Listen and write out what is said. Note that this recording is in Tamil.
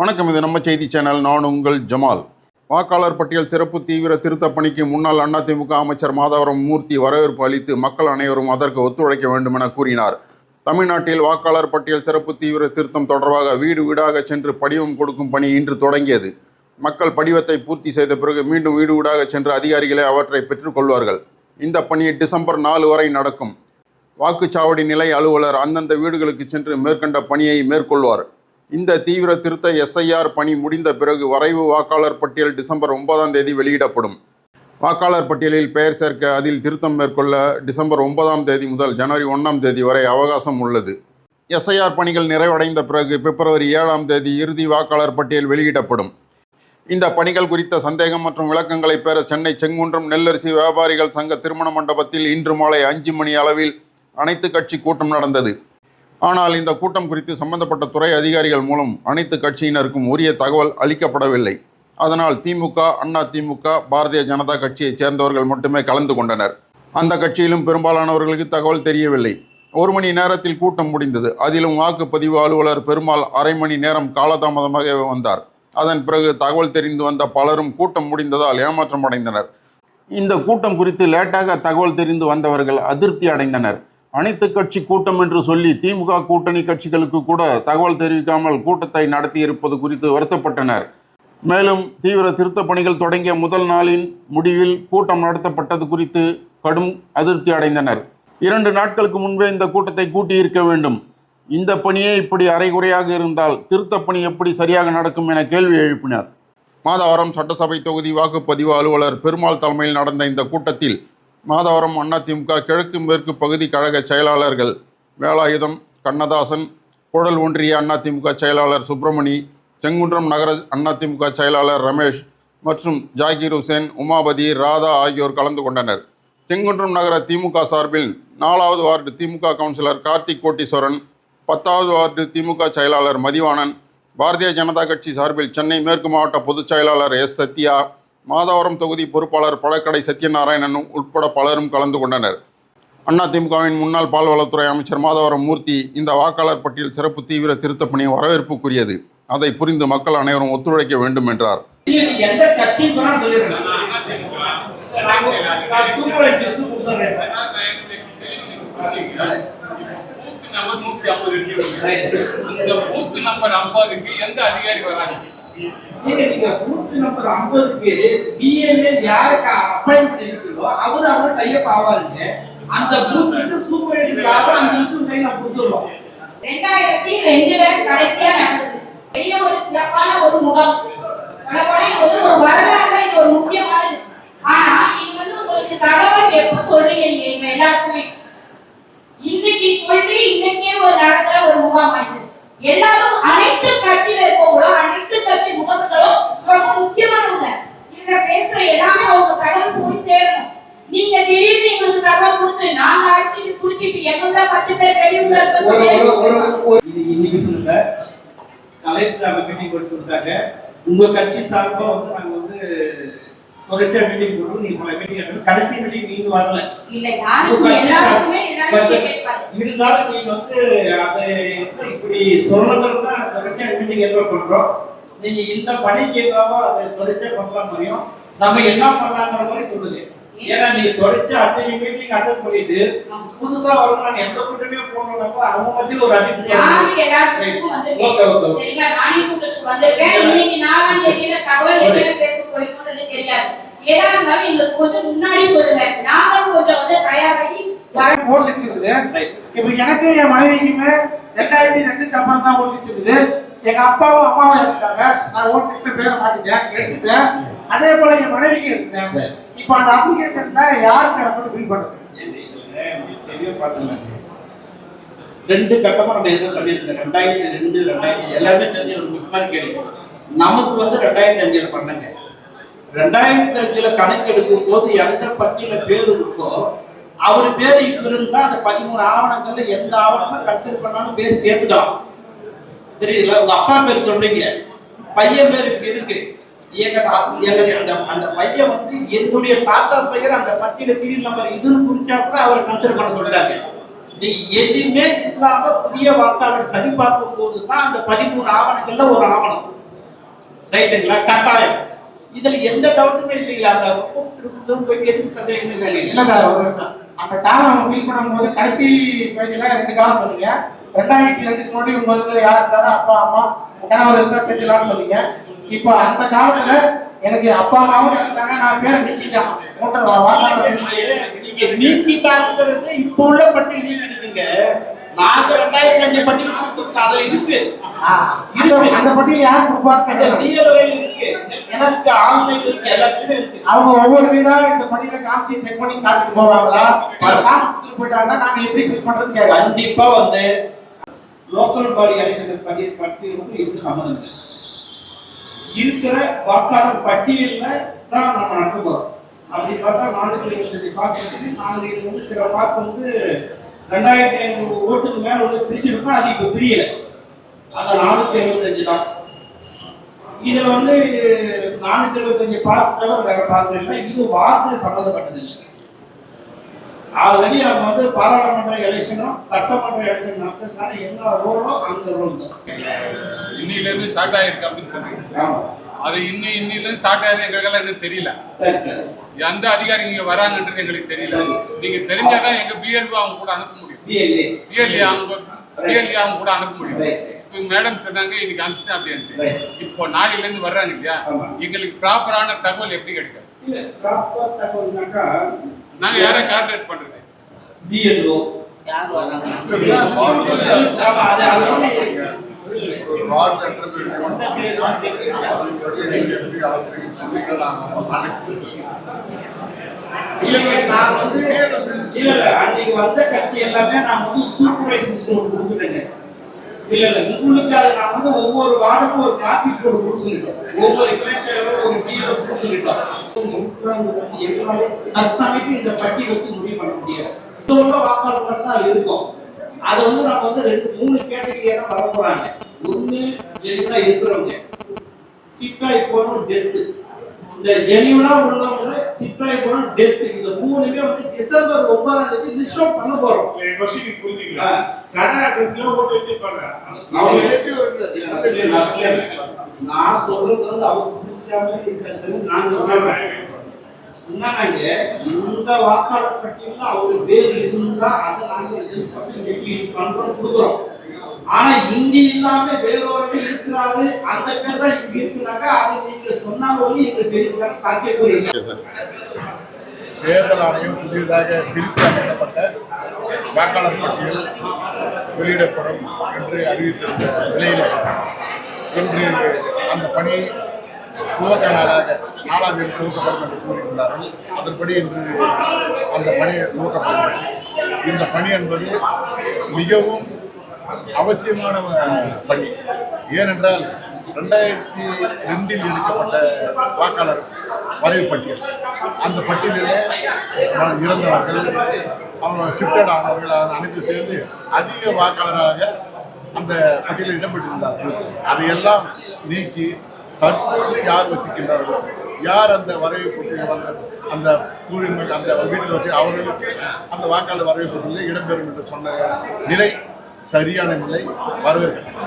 வணக்கம் இது நம்ம செய்தி சேனல். நான் உங்கள் ஜமால். வாக்காளர் பட்டியல் சிறப்பு தீவிர திருத்தப் பணிக்கு முன்னாள் அதிமுக அமைச்சர் மாதவரம் மூர்த்தி வரவேற்பு அளித்து மக்கள் அனைவரும் அதற்கு ஒத்துழைக்க வேண்டும் என கூறினார். தமிழ்நாட்டில் வாக்காளர் பட்டியல் சிறப்பு தீவிர திருத்தம் தொடர்பாக வீடு வீடாக சென்று படிவம் கொடுக்கும் பணி இன்று தொடங்கியது. மக்கள் படிவத்தை பூர்த்தி செய்த பிறகு மீண்டும் வீடு வீடாக சென்று அதிகாரிகளே அவற்றை பெற்றுக்கொள்வார்கள் இந்த பணி டிசம்பர் நாலு வரை நடக்கும். வாக்குச்சாவடி நிலை அலுவலர் அந்தந்த வீடுகளுக்கு சென்று மேற்கண்ட பணியை மேற்கொள்வார். இந்த தீவிர திருத்த எஸ்ஐஆர் பணி முடிந்த பிறகு வரைவு வாக்காளர் பட்டியல் டிசம்பர் ஒன்பதாம் தேதி வெளியிடப்படும். வாக்காளர் பட்டியலில் பெயர் சேர்க்க அதில் திருத்தம் மேற்கொள்ள டிசம்பர் ஒன்பதாம் தேதி முதல் ஜனவரி ஒன்றாம் தேதி வரை அவகாசம் உள்ளது. எஸ்ஐஆர் பணிகள் நிறைவடைந்த பிறகு பிப்ரவரி ஏழாம் தேதி இறுதி வாக்காளர் பட்டியல் வெளியிடப்படும். இந்த பணிகள் குறித்த சந்தேகம் மற்றும் விளக்கங்களை பெற சென்னை செங்குன்றம் நெல்லரிசி வியாபாரிகள் சங்க திருமண மண்டபத்தில் இன்று மாலை அஞ்சு மணி அளவில் அனைத்து கட்சி கூட்டம் நடந்தது. ஆனால் இந்த கூட்டம் குறித்து சம்பந்தப்பட்ட துறை அதிகாரிகள் மூலம் அனைத்து கட்சியினருக்கும் உரிய தகவல் அளிக்கப்படவில்லை. அதனால் திமுக அண்ணா திமுக பாரதிய ஜனதா கட்சியைச் சேர்ந்தவர்கள் மட்டுமே கலந்து கொண்டனர். அந்த கட்சியிலும் பெரும்பாலானவர்களுக்கு தகவல் தெரியவில்லை. ஒரு மணி நேரத்தில் கூட்டம் முடிந்தது. அதிலும் வாக்குப்பதிவு அலுவலர் பெருமாள் அரை மணி நேரம் காலதாமதமாக வந்தார். அதன் பிறகு தகவல் தெரிந்து வந்த பலரும் கூட்டம் முடிந்ததால் ஏமாற்றம் அடைந்தனர். இந்த கூட்டம் குறித்து லேட்டாக தகவல் தெரிந்து வந்தவர்கள் அதிருப்தி அடைந்தனர். அனைத்து கட்சி கூட்டம் என்று சொல்லி திமுக கூட்டணி கட்சிகளுக்கு கூட தகவல் தெரிவிக்காமல் கூட்டத்தை நடத்தியிருப்பது குறித்து வருத்தப்பட்டனர். மேலும் தீவிர திருத்த பணிகள் தொடங்கிய முதல் நாளின் முடிவில் கூட்டம் நடத்தப்பட்டது குறித்து கடும் அதிருப்தி அடைந்தனர். இரண்டு நாட்களுக்கு முன்பே இந்த கூட்டத்தை கூட்டியிருக்க வேண்டும். இந்த பணியே இப்படி அரைகுறையாக இருந்தால் திருத்தப்பணி எப்படி சரியாக நடக்கும் என கேள்வி எழுப்பினர். மாதவரம் சட்டசபை தொகுதி வாக்குப்பதிவு அலுவலர் பெருமாள் தலைமையில் நடந்த இந்த கூட்டத்தில் மாதவரம் அதிமுக கிழக்கு மேற்கு பகுதி கழக செயலாளர்கள் வேலாயுதம் கண்ணதாசன் குடல் ஒன்றிய அதிமுக செயலாளர் சுப்பிரமணி செங்குன்றம் நகர அதிமுக செயலாளர் ரமேஷ் மற்றும் ஜாகிர் ஹுசேன் உமாபதி ராதா ஆகியோர் கலந்து கொண்டனர். செங்குன்றம் நகர திமுக சார்பில் நாலாவது வார்டு திமுக கவுன்சிலர் கார்த்திக் கோட்டீஸ்வரன் பத்தாவது வார்டு திமுக செயலாளர் மதிவாணன் பாரதிய ஜனதா கட்சி சார்பில் சென்னை மேற்கு மாவட்ட பொதுச் செயலாளர் எஸ். சத்யா மாதவரம் தொகுதி பொறுப்பாளர் பழக்கடை சத்யநாராயணன் உட்பட பலரும் கலந்து கொண்டனர். அதிமுகவின் முன்னாள் பால்வளத்துறை அமைச்சர் மாதவரம் மூர்த்தி இந்த வாக்காளர் பட்டியல் சிறப்பு தீவிர திருத்தப் பணி வரவேற்புக்குரியது. அதை புரிந்து மக்கள் அனைவரும் ஒத்துழைக்க வேண்டும் என்றார். நம்பர் நூத்தி ஐம்பது இருக்கு. அந்த பூத் நம்பர் ஐம்பதுக்கு எந்த அதிகாரி வராங்க? நீங்க நீங்க பூத் நம்பர் 50க்கு டிஎன்ஏ யாருக்கு அப்பாயின்ட் பண்ணிருக்கீங்களோ அவரு அவர் டைப் ஆவாருங்க. அந்த பூத்துக்கு சூப்பர்வைசர் யாரோ அந்த விஷயம் கை நான் கொடுத்துருவோம். ரெண்டாயிரத்தி ரெண்டுல கடைசியா நடந்தது. பெரிய ஒரு சிறப்பான ஒரு முகாம். சொல்லப்போனா இது வந்து ஒரு வரலாறுல இது ஒரு முக்கியமானது. ஆனா இது வந்து உங்களுக்கு தகவல் எப்ப சொல்றீங்க நீங்க இவங்க எல்லாருக்குமே? இன்னைக்கு சொல்லி இன்னைக்கே ஒரு நடத்துற ஒரு முகாம் ஆயிடுது எல்லாரும் அனைத்து கட்சியில இருக்கவங்களும் அனைத்து கட்சி முகங்களும் ரொம்ப முக்கியமானவங்க. இதுல பேசுற எல்லாமே அவங்க தகவல் போய் சேரணும். நீங்க திடீர்னு எங்களுக்கு தகவல் கொடுத்து நாங்க அடிச்சு குடிச்சிட்டு எங்க பத்து பேர் வெளியூர்ல இன்னைக்கு சொல்லுங்க. கலெக்டர் அவங்க மீட்டிங் போட்டு கொடுத்தாங்க. உங்க கட்சி சார்பா வந்து நாங்க வந்து தொடர்ச்சியா மீட்டிங் போடுறோம். நீங்க மீட்டிங் கடைசி மீட்டிங் நீங்க வரல. இல்ல யாருக்கும் எல்லாருக்குமே எல்லாரும் கேட்பாரு இருந்தாலும் நீங்க வந்து அதை இப்படி சொன்னதுக்கு தான் தொடர்ச்சியா மீட்டிங் ஏற்பாடு பண்றோம். நீங்க இந்த பணிக்கு என்னவோ அதை தொடர்ச்சியா பண்ற மாதிரியும் நம்ம என்ன பண்ணலாங்கிற மாதிரி சொல்லுங்க. ஏன்னா நீங்க தொடர்ச்சியா அத்தனை மீட்டிங் அட்டன் பண்ணிட்டு புதுசா வரவங்க நாங்க எந்த கூட்டமே போனோம்னாக்கா அவங்க மத்தியில் ஒரு எல்லாருக்கும் ஓகே வந்திருக்கேன் ஓகே சரிங்களா? நானே கூட்டத்துக்கு வந்திருக்கேன் இன்னைக்கு நாலாம் தேதியில தகவல் எத்தனை பேருக்கு போயிருக்கோம்ன்றது தெரியாது. எதா இருந்தாலும் எங்களுக்கு கொஞ்சம் முன்னாடி சொல்லுங்க. நாங்களும் கொஞ்சம் வந்து தயாராகி வர- ஓட் லிஸ்ட் இருக்குது. இப்போ எனக்கு என் மனைவிக்குமே ரெண்டாயிரத்தி ரெண்டுக்கு அப்புறம் தான் ஓட் லிஸ்ட் இருக்குது. எங்க அப்பாவும் அம்மாவும் எடுத்தாங்க நான் ஓட் லிஸ்ட்ல பேரை மாத்திட்டேன் எடுத்துட்டேன் அதே போல என் மனைவிக்கு எடுத்துட்டேன் இப்போ அந்த அப்ளிகேஷன்ல யாருக்கு மட்டும் ஃபில் பண்ணுறது. ரெண்டு கட்டமா நம்ம எதுவும் பண்ணியிருக்கோம். ரெண்டாயிரத்தி ரெண்டு ரெண்டாயிரத்தி எல்லாமே தெரிஞ்ச ஒரு முக்கியமான கேள்வி. நமக்கு வந்து ரெண்டாயிரத்தி அஞ்சுல பண்ணங்க. ரெண்டாயிரத்தி அஞ்சுல கணக்கெடுக்கும் போது எந்த பட்டியல பேர் இருக்கோ அவர் பேர் இப்ப இருந்தா அந்த பதிமூணு ஆவணங்கள்ல எந்த ஆவணமும் கன்சிடர் பண்ணாலும் பேர் சேர்த்துக்கலாம். தெரியுதுங்களா உங்க அப்பா பேர் சொல்றீங்க. பையன் பேர் இப்படி இருக்கு. எங்க எங்க அந்த அந்த பையன் வந்து என்னுடைய தாத்தா பெயர் அந்த பட்டியல சீரியல் நம்பர் இதுன்னு குறிச்சா கூட அவரை கன்சிடர் பண்ண சொல்லிட்டாங்க. நீங்க எதுவுமே இல்லாம புதிய வாக்காளர் சரி பார்க்கும் போது தான் அந்த பதிமூணு ஆவணங்கள்ல ஒரு ஆவணம். ரைட்டுங்களா? கட்டாயம். இதுல எந்த டவுட்டுமே இல்லைங்களா? அந்த திரும்ப போய் எதுக்கு சந்தேகம் இல்ல இல்லை சார் அந்த காலம் அவங்க பண்ணும் போது கடைசி பகுதியில ரெண்டு காலம் சொல்லுங்க. ரெண்டாயிரத்தி ரெண்டுக்கு முன்னாடி உங்க வந்து யார் இருந்தாரோ அப்பா அம்மா கணவர் இருந்தா செஞ்சிடலாம்னு சொன்னீங்க. இப்போ அந்த காலத்துல எனக்கு அப்பா அம்மாவும் இருந்தாங்க நான் பேரை நீக்கிட்டேன். வாக்காளர் நீங்க நீக்கிட்டாங்கிறது இப்போ உள்ள பட்டியல் நீக்கிருக்குங்க நாங்க ரெண்டாயிரத்தி அஞ்சு பட்டியல் கொடுத்துருக்கோம் அதுல இருக்கு. அந்த பட்டியல் யார் கொடுப்பாங்க? டிஎல்ஓ இருக்கு. எனக்கு ஆன்லைன் இருக்கு எல்லாத்துக்குமே இருக்கு. அவங்க ஒவ்வொரு வீடா இந்த பட்டியல காமிச்சு செக் பண்ணி காட்டிட்டு போவாங்களா? போயிட்டாங்கன்னா நாங்க எப்படி ஃபில் கேட்கலாம். கண்டிப்பா வந்து லோக்கல் பாடி எலெக்ஷன் பத்தி பட்டியல் வந்து இதுக்கு சம்மந்தம் இல்லை. இருக்கிற வாக்காளர் பட்டியலில் தான் நம்ம நடக்க போகிறோம் அப்படி பார்த்தா நானூத்தி எழுபத்தஞ்சு பார்க்கறதுக்கு நாங்க இது வந்து சில பார்க்க வந்து ரெண்டாயிரத்தி ஐநூறு ஓட்டுக்கு மேலே வந்து பிரிச்சிருக்கோம். அது இப்போ பிரியல. அது நானூத்தி எழுபத்தஞ்சு தான். இதுல வந்து நானூத்தி எழுபத்தஞ்சு பார்த்து தவிர வேற பார்க்க இது வார்த்தை சம்மந்தப்பட்டது இல்லை. ஆல்ரெடி நம்ம வந்து பாராளுமன்ற எலெக்ஷனும் சட்டமன்ற எலெக்ஷன் நடக்கிறதுனால என்ன ரோலோ அந்த ரோல் தான். இன்னில இருந்து ஸ்டார்ட் ஆயிருக்கு அப்படின்னு சொன்னீங்க அது இன்னும் இன்னில இருந்து ஸ்டார்ட் ஆகுது எங்களுக்கெல்லாம் இன்னும் தெரியல. சரி சரி. எந்த அதிகாரி இங்க வராங்கன்றது எங்களுக்கு தெரியல. நீங்க தெரிஞ்சாதான் எங்க பிஎல்ஓ அவங்க கூட அனுப்ப முடியும். பிஎல்ஏ அவங்க பிஎல்ஏ அவங்க கூட அனுப்ப முடியும். மேடம் சொன்னாங்க இன்னைக்கு அனுப்பிச்சிட்டேன் அப்படின்ட்டு. இப்போ நாளையில இருந்து வர்றாங்க இல்லையா. எங்களுக்கு ப்ராப்பரான தகவல் எப்படி கிடைக்கும்? இல்ல ப்ராப்பர் தகவல்னாக்கா நாங்க யாரை கார்டினேட் பண்றது? பிஎல்ஓ அனுப்பி இல்லைங்க நான் வந்து இல்ல இல்ல அன்னைக்கு வந்த கட்சி எல்லாமே நான் வந்து சூப்பர்வைஸ் ஒன்று கொடுத்துட்டேங்க. இல்ல இல்ல உங்களுக்கு அது நான் வந்து ஒவ்வொரு வார்டுக்கும் ஒரு காப்பி கோடு கொடுக்க சொல்லிட்டோம் ஒவ்வொரு கிளைச்சலும் ஒரு பிஏ கொடுக்க வந்து எங்களாலே தற்சமயத்து இந்த பட்டி வச்சு முடிவு பண்ண முடியாது. உள்ள வாக்காளர் மட்டும் தான் இருக்கும். அது வந்து நம்ம வந்து ரெண்டு மூணு கேட்டகரியான வர போறாங்க. ஒண்ணு ஜெயினா இருக்கிறவங்க. சிக்காய் போறோம் டெத்து இந்த ஜெனியூனா உள்ளவங்க சிக்காய் போறோம் டெத்து இந்த மூணுமே வந்து டிசம்பர் ஒன்பதாம் தேதி லிஸ்ட் அவுட் பண்ண போறோம். கொஸ்டின். புரிஞ்சுங்களா கடை அட்ரஸ்ல ஓட்டு வச்சிருப்பாங்க. அவங்க அவங்க நான் சொல்றது வந்து அவர் புரிஞ்சாம இருக்கிறது நான் சொல்றேன் என்னன்னாங்க இந்த வாக்காளர் பட்டியல்ல அவர் பேர் இருந்தா அதை நாங்க பர்சன்டேஜ் பண்றோம் கொடுக்குறோம். ஆனா இங்க இல்லாம வேறொரு இருக்கிறாரு அந்த பேர் தான் இங்க இருக்கிறாங்க அதை நீங்க சொன்னாலும் ஒளி எங்களுக்கு தெரிவிக்கிறாங்க சாத்தியக்கூறு இல்லை தேர்தல் ஆணையம் புதியதாக திருத்தி அமைக்கப்பட்ட வாக்காளர் பட்டியல் வெளியிடப்படும் என்று அறிவித்திருந்த நிலையில் இன்று அந்த பணி துவக்க நாளாக நாலாம் தேதி துவக்கப்படும் என்று கூறியிருந்தார்கள் அதன்படி இன்று அந்த பணியை துவக்கப்படுகிறது. இந்த பணி என்பது மிகவும் அவசியமான பணி. ஏனென்றால் ரெண்டாயிரத்தி ரெண்டில் எடுக்கப்பட்ட வாக்காளர் வரைவு பட்டியல். அந்த பட்டியலில் இறந்தவர்கள் அவங்க ஷிஃப்டட் ஆனவர்கள் அனைத்து சேர்ந்து அதிக வாக்காளராக அந்த பட்டியலில் இடம்பெற்றிருந்தார்கள். அதையெல்லாம் நீக்கி தற்பொழுது யார் வசிக்கின்றார்களோ யார் அந்த வரவை பட்டியல் வந்த அந்த கூறிய அந்த வீட்டில் வசி அவர்களுக்கு அந்த வாக்காளர் வரவை போட்டியில் இடம்பெறும் என்று சொன்ன நிலை சரியான நிலை வரவேற்கிறது